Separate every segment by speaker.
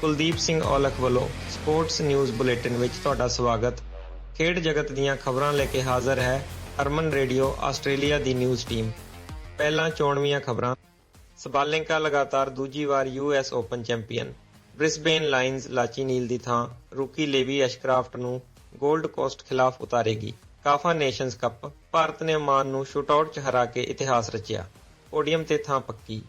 Speaker 1: ਕੁਲਦੀਪ ਸਿੰਘ ਔਲਖ ਵੱਲੋਂ sports news bulletin ਵਿੱਚ ਤੁਹਾਡਾ ਸਵਾਗਤ। ਖੇਡ ਜਗਤ ਦੀਆਂ ਖਬਰਾਂ ਲੈ ਕੇ ਹਾਜ਼ਰ ਹੈ ਅਰਮਨ ਰੇਡੀਓ, ਆਸਟ੍ਰੇਲੀਆ ਦੀ ਨਿਊਜ਼ ਟੀਮ। ਪਹਿਲਾਂ ਚੋਣਵੀਆਂ ਖਬਰਾਂ। ਸਬਾਲੈਂਕਾ ਲਗਾਤਾਰ ਦੂਜੀ ਵਾਰ US open champion. Brisbane Lions Lachie Neal ਦੀ ਥਾਂ ਰੂਕੀ ਲੇਵੀ ਐਸ਼ਕ੍ਰਾਫਟ ਨੂੰ 골ਡ ਕੋਸਟ ਖਿਲਾਫ ਉਤਾਰੇਗੀ। ਕਾਫਾ ਨੇਸ਼ਨਜ਼ ਕੱਪ ਭਾਰਤ ਨੇ ਮਾਨ ਨੂੰ ਸ਼ੂਟਆਊਟ 'ਚ ਹਰਾ ਕੇ ਇਤਿਹਾਸ ਰਚਿਆ। ਪੋਡੀਅਮ ਤੇ ਥਾਂ ਪੱਕੀ।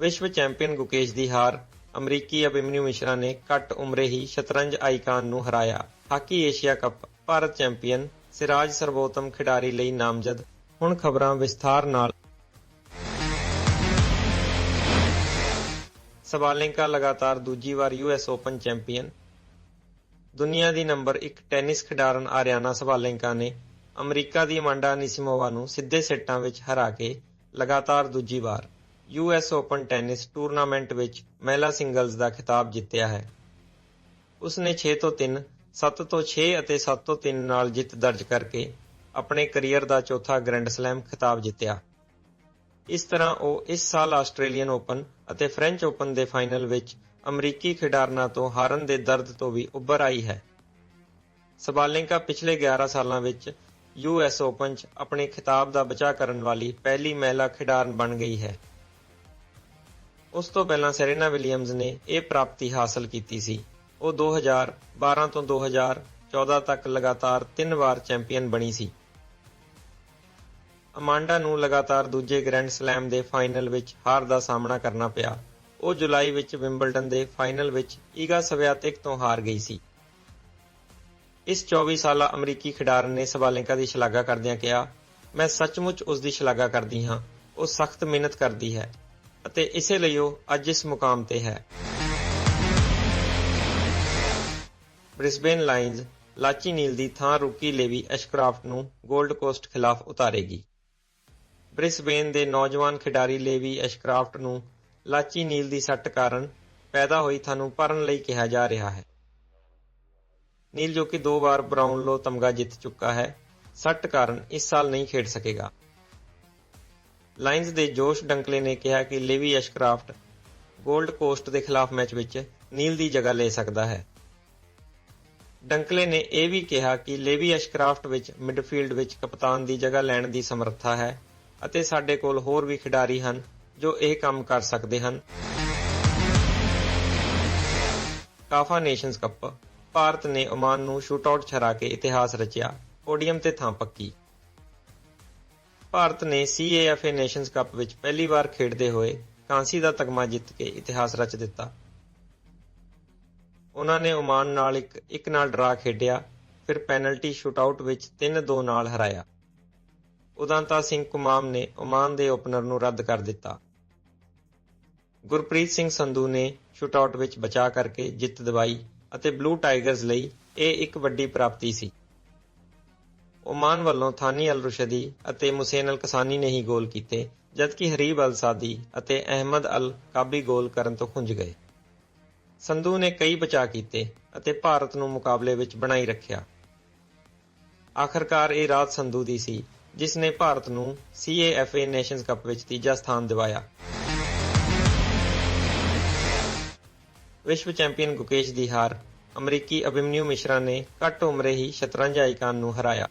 Speaker 1: ਵਿਸ਼ਵ ਚੈਂਪੀਅਨ ਗੁਕੇਸ਼ ਦੀ ਹਾਰ ਅਮਰੀਕੀ ਅਭਿਮਨਿਊ ਮਿਸ਼ਰਾ ਨੇ ਘੱਟ ਉਮਰੇ ਹੀ ਸ਼ਤਰੰਜ ਆਈਕਾਨ ਨੂੰ ਹਰਾਇਆ। Hockey Asia cup Bharat champion Siraj ਸਰਵੋਤਮ ਖਿਡਾਰੀ ਲਈ ਨਾਮਜ਼ਦ। ਹੁਣ ਖਬਰਾਂ ਵਿਸਥਾਰ ਨਾਲ। ਸਬਾਲੈਂਕਾ ਲਗਾਤਾਰ ਦੂਜੀ ਵਾਰ ਯੂਐਸ ਓਪਨ ਚੈਂਪੀਅਨ। ਦੁਨੀਆ ਦੀ ਨੰਬਰ 1 ਟੈਨਿਸ ਖਿਡਾਰਨ ਆਰਿਆਨਾ ਸਬਾਲੈਂਕਾ ਨੇ ਅਮਰੀਕਾ ਦੀ ਅਮਾਂਡਾ ਨਿਸਿਮੋਵਾ ਨੂੰ ਸਿੱਧੇ ਸੈੱਟਾਂ ਵਿੱਚ ਹਰਾ ਕੇ ਲਗਾਤਾਰ ਦੂਜੀ ਵਾਰ। ਯੂਐਸ ਓਪਨ ਟੈਨਿਸ ਟੂਰਨਾਮੈਂਟ ਵਿੱਚ ਮਹਿਲਾ ਸਿੰਗਲਜ਼ ਦਾ ਖਿਤਾਬ ਜਿੱਤਿਆ ਹੈ। ਉਸ ਨੇ 6 ਤੋਂ 3, 7 ਤੋਂ 6 ਅਤੇ 7 ਤੋਂ 3 ਨਾਲ ਜਿੱਤ ਦਰਜ ਕਰਕੇ ਆਪਣੇ ਕੈਰੀਅਰ ਦਾ ਚੌਥਾ ਗ੍ਰੈਂਡ ਸਲੈਮ ਖਿਤਾਬ ਜਿੱਤਿਆ। ਇਸ ਤਰ੍ਹਾਂ ਉਹ ਇਸ ਸਾਲ ਆਸਟ੍ਰੇਲੀਅਨ ਓਪਨ ਅਤੇ ਫ੍ਰੈਂਚ ਓਪਨ ਦੇ ਫਾਈਨਲ ਵਿੱਚ ਅਮਰੀਕੀ ਖਿਡਾਰਨਾਂ ਤੋਂ ਹਾਰਨ ਦੇ ਦਰਦ ਤੋਂ ਵੀ ਉੱਭਰ ਆਈ ਹੈ। ਸਬਾਲੈਂਕਾ ਪਿਛਲੇ 11 ਸਾਲਾਂ ਵਿੱਚ ਯੂਐਸ ਓਪਨ 'ਚ ਆਪਣੇ ਖਿਤਾਬ ਦਾ ਬਚਾਅ ਕਰਨ ਵਾਲੀ ਪਹਿਲੀ ਮਹਿਲਾ ਖਿਡਾਰਨ ਬਣ ਗਈ ਹੈ। ਉਸ ਤੋਂ ਪਹਿਲਾਂ ਸੈਰੇਨਾ ਵਿਲੀਅਮਜ਼ ਨੇ ਇਹ ਪ੍ਰਾਪਤੀ ਹਾਸਲ ਕੀਤੀ ਸੀ। ਉਹ 2012 ਤੋਂ 2014 ਤੱਕ ਲਗਾਤਾਰ ਤਿੰਨ ਵਾਰ ਚੈਂਪੀਅਨ ਬਣੀ ਸੀ। ਅਮਾਂਡਾ ਨੂੰ ਲਗਾਤਾਰ ਦੂਜੇ ਗ੍ਰੈਂਡ ਸਲੈਮ ਦੇ ਫਾਈਨਲ ਵਿੱਚ ਹਾਰ ਦਾ ਸਾਹਮਣਾ ਕਰਨਾ ਪਿਆ। ਉਹ ਜੁਲਾਈ ਵਿੱਚ ਵਿੰਬਲਡਨ ਦੇ ਫਾਈਨਲ ਵਿੱਚ ਈਗਾ ਸਵਿਆਤਿਕ ਤੋਂ ਹਾਰ ਗਈ ਸੀ। ਇਸ 24 ਸਾਲਾ ਅਮਰੀਕੀ ਖਿਡਾਰਨ ਨੇ ਸਵਾਲੈਂਕਾ ਦੀ ਸ਼ਲਾਘਾ ਕਰਦਿਆਂ ਕਿਹਾ, ਮੈਂ ਸੱਚਮੁੱਚ ਉਸ ਦੀ ਸ਼ਲਾਘਾ ਕਰਦੀ ਹਾਂ। ਉਹ ਸਖਤ ਮਿਹਨਤ ਕਰਦੀ ਹੈ। ਅਤੇ ਇਸੇ ਲਈ ਉਹ ਅੱਜ ਇਸ ਮੁਕਾਮ ਤੇ ਹੈ। ਬ੍ਰਿਸਬੇਨ ਲਾਇਨਜ਼ ਲਾਚੀ ਨੀਲ ਦੀ ਥਾਂ ਰੁਕੀ ਲੇਵੀ ਐਸ਼ਕ੍ਰਾਫਟ ਨੂੰ 골ਡ ਕੋਸਟ ਖਿਲਾਫ ਉਤਾਰੇਗੀ। ਬ੍ਰਿਸਬੇਨ ਦੇ ਨੌਜਵਾਨ ਖਿਡਾਰੀ ਲੇਵੀ ਐਸ਼ਕ੍ਰਾਫਟ ਨੂੰ ਲਾਚੀ ਨੀਲ ਦੀ ਸੱਟ ਕਾਰਨ ਪੈਦਾ ਹੋਈ ਥਾਂ ਨੂੰ ਭਰਨ ਲਈ ਕਿਹਾ ਜਾ ਰਿਹਾ ਹੈ। ਨੀਲ ਜੋ ਕਿ ਦੋ ਵਾਰ ਬ੍ਰਾਊਨਲੋ ਤਮਗਾ ਜਿੱਤ ਚੁੱਕਾ ਹੈ, ਸੱਟ ਕਾਰਨ ਇਸ ਸਾਲ ਨਹੀਂ ਖੇਡ ਸਕੇਗਾ। ਲਾਇਨਜ਼ ਦੇ ਜੋਸ਼ ਡੰਕਲੇ ਨੇ ਕਿਹਾ ਕਿ ਲੇਵੀ ਐਸ਼ਕ੍ਰਾਫਟ 골ਡ ਕੋਸਟ ਦੇ ਖਿਲਾਫ ਮੈਚ ਵਿੱਚ ਨੀਲ ਦੀ ਜਗ੍ਹਾ ਲੈ ਸਕਦਾ ਹੈ। ਡੰਕਲੇ ਨੇ ਇਹ ਵੀ ਕਿਹਾ ਕਿ ਲੇਵੀ ਐਸ਼ਕ੍ਰਾਫਟ ਵਿੱਚ ਮਿਡਫੀਲਡ ਵਿੱਚ ਕਪਤਾਨ ਦੀ ਜਗ੍ਹਾ ਲੈਣ ਦੀ ਸਮਰੱਥਾ ਹੈ ਅਤੇ ਸਾਡੇ ਕੋਲ ਹੋਰ ਵੀ ਖਿਡਾਰੀ ਹਨ ਜੋ ਇਹ ਕੰਮ ਕਰ ਸਕਦੇ ਹਨ। ਕਾਫਾ ਨੇਸ਼ਨਜ਼ ਕੱਪ ਭਾਰਤ ਨੇ ਓਮਾਨ ਨੂੰ ਸ਼ੂਟਆਊਟ ਹਰਾ ਕੇ ਇਤਿਹਾਸ ਰਚਿਆ, ਪੋਡੀਅਮ ਤੇ ਥਾਂ ਪੱਕੀ। ਭਾਰਤ ਨੇ ਸੀਏਐਫਏ ਨੇਸ਼ਨਜ਼ ਕੱਪ ਵਿੱਚ ਪਹਿਲੀ ਵਾਰ ਖੇਡਦੇ ਹੋਏ ਕਾਂਸੀ ਦਾ ਤਗਮਾ ਜਿੱਤ ਕੇ ਇਤਿਹਾਸ ਰਚ ਦਿੱਤਾ। ਉਹਨਾਂ ਨੇ ਓਮਾਨ ਨਾਲ ਇੱਕ ਇੱਕ ਨਾਲ ਡਰਾ ਖੇਡਿਆ, ਫਿਰ ਪੈਨਲਟੀ ਸ਼ੂਟਆਊਟ ਵਿੱਚ 3-2 ਨਾਲ ਹਰਾਇਆ। ਉਦਾਂਤਾ ਸਿੰਘ ਕੁਮਾਮ ਨੇ ਓਮਾਨ ਦੇ ਓਪਨਰ ਨੂੰ ਰੱਦ ਕਰ ਦਿੱਤਾ। ਗੁਰਪ੍ਰੀਤ ਸਿੰਘ ਸੰਧੂ ਨੇ ਸ਼ੂਟਆਊਟ ਵਿੱਚ ਬਚਾ ਕਰਕੇ ਜਿੱਤ ਦਿਵਾਈ ਅਤੇ ਬਲੂ ਟਾਈਗਰਜ਼ ਲਈ ਇਹ ਇੱਕ ਵੱਡੀ ਪ੍ਰਾਪਤੀ ਸੀ। ਓਮਾਨ ਵੱਲੋਂ ਥਾਨੀ ਅਲ ਰੁਸ਼ਦੀ ਅਤੇ ਮੁਸੈਨ ਅਲ ਕਸਾਨੀ ਨੇ ਹੀ ਗੋਲ ਕੀਤੇ, ਜਦਕਿ ਹਰੀਬ ਅਲ ਸਾਦੀ ਅਤੇ ਅਹਿਮਦ ਅਲ ਕਾਬੀ ਗੋਲ ਕਰਨ ਤੋਂ ਖੁੰਝ ਗਏ। ਸੰਧੂ ਨੇ ਕਈ ਬਚਾਅ ਕੀਤੇ ਅਤੇ ਭਾਰਤ ਨੂੰ ਮੁਕਾਬਲੇ ਵਿੱਚ ਬਣਾਈ ਰੱਖਿਆ। ਆਖਰਕਾਰ ਇਹ ਰਾਤ ਸੰਧੂ ਦੀ ਸੀ, ਜਿਸ ਨੇ ਭਾਰਤ ਨੂੰ ਸੀਏਐਫਏ ਨੇਸ਼ਨਜ਼ ਕੱਪ ਵਿੱਚ ਤੀਜਾ ਸਥਾਨ ਦਿਵਾਇਆ। ਵਿਸ਼ਵ ਚੈਂਪੀਅਨ ਗੁਕੇਸ਼ ਦੀ ਹਾਰ, ਅਮਰੀਕੀ ਅਭਿਮਨਿਊ ਮਿਸ਼ਰਾ ਨੇ ਘੱਟ ਉਮਰੇ ਹੀ ਸ਼ਤਰੰਜ ਆਈਕਾਨ ਨੂੰ ਹਰਾਇਆ।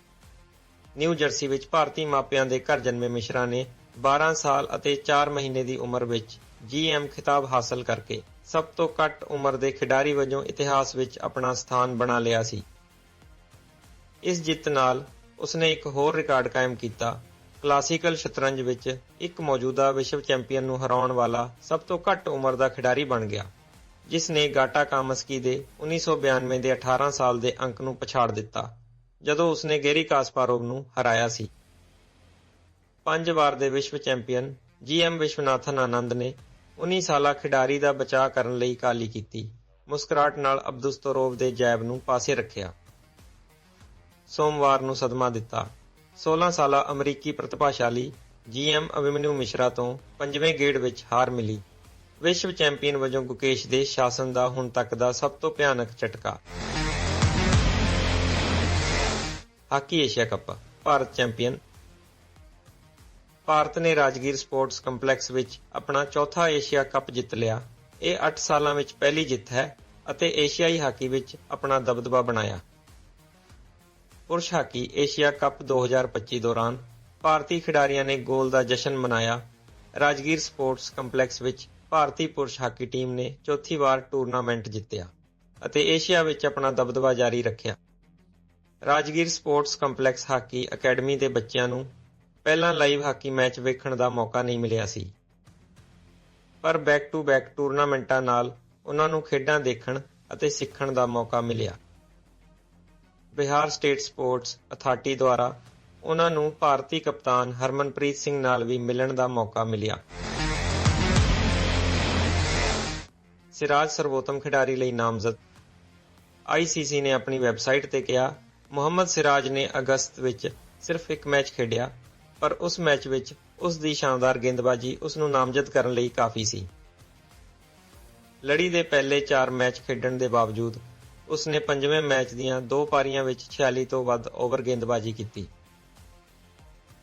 Speaker 1: ਨਿਊ ਜਰਸੀ ਵਿੱਚ ਭਾਰਤੀ ਮਾਪਿਆਂ ਦੇ ਘਰ ਜਨਮੇ ਮਿਸ਼ਰਾ ਨੇ 12 ਸਾਲ ਅਤੇ 4 ਮਹੀਨੇ ਦੀ ਉਮਰ ਵਿੱਚ ਜੀਐਮ ਖਿਤਾਬ ਹਾਸਲ ਕਰਕੇ ਸਭ ਤੋਂ ਘੱਟ ਉਮਰ ਦੇ ਖਿਡਾਰੀ ਵਜੋਂ ਇਤਿਹਾਸ ਵਿੱਚ ਆਪਣਾ ਸਥਾਨ ਬਣਾ ਲਿਆ ਸੀ। ਇਸ ਜਿੱਤ ਨਾਲ ਉਸਨੇ ਇੱਕ ਹੋਰ ਰਿਕਾਰਡ ਕਾਇਮ ਕੀਤਾ। ਕਲਾਸੀਕਲ ਸ਼ਤਰੰਜ ਵਿੱਚ ਇੱਕ ਮੌਜੂਦਾ ਵਿਸ਼ਵ ਚੈਂਪੀਅਨ ਨੂੰ ਹਰਾਉਣ ਵਾਲਾ ਸਭ ਤੋਂ ਘੱਟ ਉਮਰ ਦਾ ਖਿਡਾਰੀ ਬਣ ਗਿਆ ਜਿਸ ਨੇ ਗਾਟਾ ਕਾਮਸਕੀ ਦੇ 1992 ਦੇ 18 ਸਾਲ ਦੇ ਅੰਕ ਨੂੰ ਪਛਾੜ ਦਿੱਤਾ। ਜਦੋਂ ਉਸਨੇ ਗੇਰੀ ਕਾਸਪਾਰੋਵ ਨੂੰ ਹਰਾਇਆ ਸੀ। ਪੰਜ ਵਾਰ ਦੇ ਵਿਸ਼ਵ ਚੈਂਪੀਅਨ ਜੀਐਮ ਵਿਸ਼ਵਨਾਥਨ ਆਨੰਦ ਨੇ 19 ਸਾਲਾ ਖਿਡਾਰੀ ਦਾ ਬਚਾਅ ਕਰਨ ਲਈ ਕਾਲੀ ਕੀਤੀ। ਮੁਸਕਰਾਟ ਨਾਲ ਅਬਦੁਸਤੋਰੋਵ ਦੇ ਜੈਬ ਨੂੰ ਪਾਸੇ ਰੱਖਿਆ। ਸੋਮਵਾਰ ਨੂੰ ਸਦਮਾ ਦਿੱਤਾ। 16 ਸਾਲਾ ਅਮਰੀਕੀ ਪ੍ਰਤਿਭਾਸ਼ਾਲੀ ਜੀਐਮ ਅਭਿਮਨਿਊ ਮਿਸ਼ਰਾ ਤੋਂ ਪੰਜਵੇਂ ਗੇੜ ਵਿੱਚ ਹਾਰ ਮਿਲੀ। ਵਿਸ਼ਵ ਚੈਂਪੀਅਨ ਵਜੋਂ ਗੁਕੇਸ਼ ਦੇ ਸ਼ਾਸਨ ਦਾ ਹੁਣ ਤੱਕ ਦਾ ਸਭ ਤੋਂ ਭਿਆਨਕ ਝਟਕਾ। Hockey Asia cup, Bharat champion. Bharat ਨੇ ਰਾਜਗੀਰ ਸਪੋਰਟਸ ਕੰਪਲੈਕਸ ਵਿੱਚ ਆਪਣਾ ਚੌਥਾ ਏਸ਼ੀਆ ਕੱਪ ਜਿੱਤ ਲਿਆ। ਇਹ 8 ਸਾਲਾਂ ਵਿੱਚ ਪਹਿਲੀ ਜਿੱਤ ਹੈ ਅਤੇ ਏਸ਼ੀਆਈ ਹਾਕੀ ਵਿੱਚ ਆਪਣਾ ਦਬਦਬਾ ਬਣਾਇਆ। ਪੁਰਸ਼ ਹਾਕੀ ਏਸ਼ੀਆ ਕੱਪ 2025 ਦੌਰਾਨ ਭਾਰਤੀ ਖਿਡਾਰੀਆਂ ਨੇ ਗੋਲ ਦਾ ਜਸ਼ਨ ਮਨਾਇਆ। ਰਾਜਗੀਰ ਸਪੋਰਟਸ ਕੰਪਲੈਕਸ ਵਿੱਚ ਭਾਰਤੀ ਪੁਰਸ਼ ਹਾਕੀ ਟੀਮ ਨੇ ਚੌਥੀ ਵਾਰ ਟੂਰਨਾਮੈਂਟ ਜਿੱਤਿਆ ਅਤੇ ਏਸ਼ੀਆ ਵਿੱਚ ਆਪਣਾ ਦਬਦਬਾ ਜਾਰੀ ਰੱਖਿਆ। Rajgir sports complex hockey academy ਦੇ ਬੱਚਿਆਂ ਨੂੰ ਪਹਿਲਾਂ ਲਾਈਵ ਹਾਕੀ ਮੈਚ ਵੇਖਣ ਦਾ ਮੌਕਾ ਨਹੀਂ ਮਿਲਿਆ ਸੀ। ਪਰ ਬੈਕ ਟੂ ਬੈਕ ਟੂਰਨਾਮੈਂਟਾਂ ਨਾਲ ਉਹਨਾਂ ਨੂੰ ਖੇਡਾਂ ਦੇਖਣ ਅਤੇ ਸਿੱਖਣ ਦਾ ਮੌਕਾ ਮਿਲਿਆ। ਬਿਹਾਰ ਸਟੇਟ ਸਪੋਰਟਸ ਅਥਾਰਟੀ ਦੁਆਰਾ ਉਹਨਾਂ ਨੂੰ ਭਾਰਤੀ ਕਪਤਾਨ ਹਰਮਨਪ੍ਰੀਤ ਸਿੰਘ ਨਾਲ ਵੀ ਮਿਲਣ ਦਾ ਮੌਕਾ ਮਿਲਿਆ। ਸਿਰਾਜ ਸਰਵੋਤਮ ਖਿਡਾਰੀ ਲਈ ਨਾਮਜ਼ਦ। ਆਈਸੀਸੀ ਨੇ ਆਪਣੀ ਵੈਬਸਾਈਟ ਤੇ ਕਿਹਾ ਮੁਹੰਮਦ ਸਿਰਾਜ ਨੇ ਅਗਸਤ ਵਿੱਚ ਸਿਰਫ ਇੱਕ ਮੈਚ ਖੇਡਿਆ, ਪਰ ਉਸ ਮੈਚ ਵਿੱਚ ਉਸ ਦੀ ਸ਼ਾਨਦਾਰ ਗੇਂਦਬਾਜ਼ੀ ਉਸ ਨੂੰ ਨਾਮਜ਼ਦ ਕਰਨ ਲਈ ਕਾਫੀ ਸੀ। ਲੜੀ ਦੇ ਪਹਿਲੇ 4 ਮੈਚ ਖੇਡਣ ਦੇ ਬਾਵਜੂਦ ਉਸ ਨੇ ਪੰਜਵੇਂ ਮੈਚ ਦੀਆਂ ਦੋ ਪਾਰੀਆਂ ਵਿੱਚ 46 ਤੋਂ ਵੱਧ ਓਵਰ ਗੇਂਦਬਾਜ਼ੀ ਕੀਤੀ।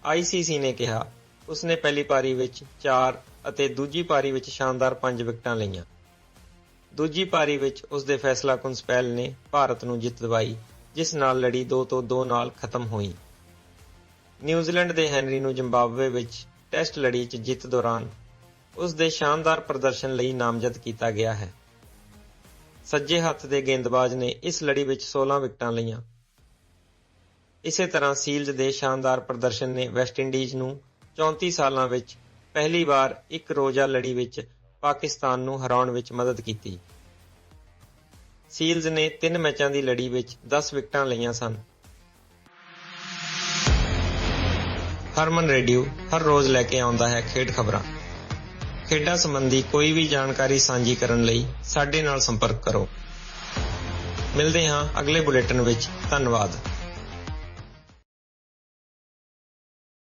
Speaker 1: ਆਈਸੀਸੀ ਨੇ ਕਿਹਾ, ਉਸ ਨੇ ਪਹਿਲੀ ਪਾਰੀ ਵਿੱਚ 4 ਅਤੇ ਦੂਜੀ ਪਾਰੀ ਵਿੱਚ ਸ਼ਾਨਦਾਰ 5 ਵਿਕਟਾਂ ਲਈਆਂ। ਦੂਜੀ ਪਾਰੀ ਵਿੱਚ ਉਸ ਦੇ ਫੈਸਲਾਕੁਨ ਸਪੈਲ ਨੇ ਭਾਰਤ ਨੂੰ ਜਿੱਤ ਦਿਵਾਈ ਜਿਸ ਨਾਲ ਲੜੀ 2 ਤੋਂ 2 ਨਾਲ ਖਤਮ ਹੋਈ। ਨਿਊਜ਼ੀਲੈਂਡ ਦੇ ਹੈਨਰੀ ਨੂੰ ਜ਼ਿੰਬਾਬਵੇ ਵਿੱਚ ਟੈਸਟ ਲੜੀ 'ਚ ਜਿੱਤ ਦੌਰਾਨ ਉਸ ਦੇ ਸ਼ਾਨਦਾਰ ਪ੍ਰਦਰਸ਼ਨ ਲਈ ਨਾਮਜ਼ਦ ਕੀਤਾ ਗਿਆ ਹੈ। ਸੱਜੇ ਹੱਥ ਦੇ ਗੇਂਦਬਾਜ਼ ਨੇ ਇਸ ਲੜੀ ਵਿੱਚ 16 ਵਿਕਟਾਂ ਲਈਆਂ। ਇਸੇ ਤਰ੍ਹਾਂ ਸੀਲਜ਼ ਦੇ ਸ਼ਾਨਦਾਰ ਪ੍ਰਦਰਸ਼ਨ ਨੇ ਵੈਸਟਇੰਡੀਜ਼ ਨੂੰ 34 ਸਾਲਾਂ ਵਿੱਚ ਪਹਿਲੀ ਵਾਰ ਇੱਕ ਰੋਜ਼ਾ ਲੜੀ ਵਿੱਚ ਪਾਕਿਸਤਾਨ ਨੂੰ ਹਰਾਉਣ ਵਿੱਚ ਮਦਦ ਕੀਤੀ। ਸੀਲਜ਼ ਨੇ 3 ਮੈਚਾਂ ਦੀ ਲੜੀ ਵਿੱਚ 10 ਵਿਕਟਾਂ ਲਈਆਂ ਸਨ। ਹਰਮਨ ਰੇਡੀਓ ਹਰ ਰੋਜ਼ ਲੈ ਕੇ ਆਉਂਦਾ ਹੈ ਖੇਡ ਖਬਰਾਂ। ਖੇਡਾਂ ਸੰਬੰਧੀ ਕੋਈ ਵੀ ਜਾਣਕਾਰੀ ਸਾਂਝੀ ਕਰਨ ਲਈ ਸਾਡੇ ਨਾਲ ਸੰਪਰਕ ਕਰੋ। ਮਿਲਦੇ ਹਾਂ ਅਗਲੇ ਬੁਲੇਟਿਨ ਵਿੱਚ। ਧੰਨਵਾਦ।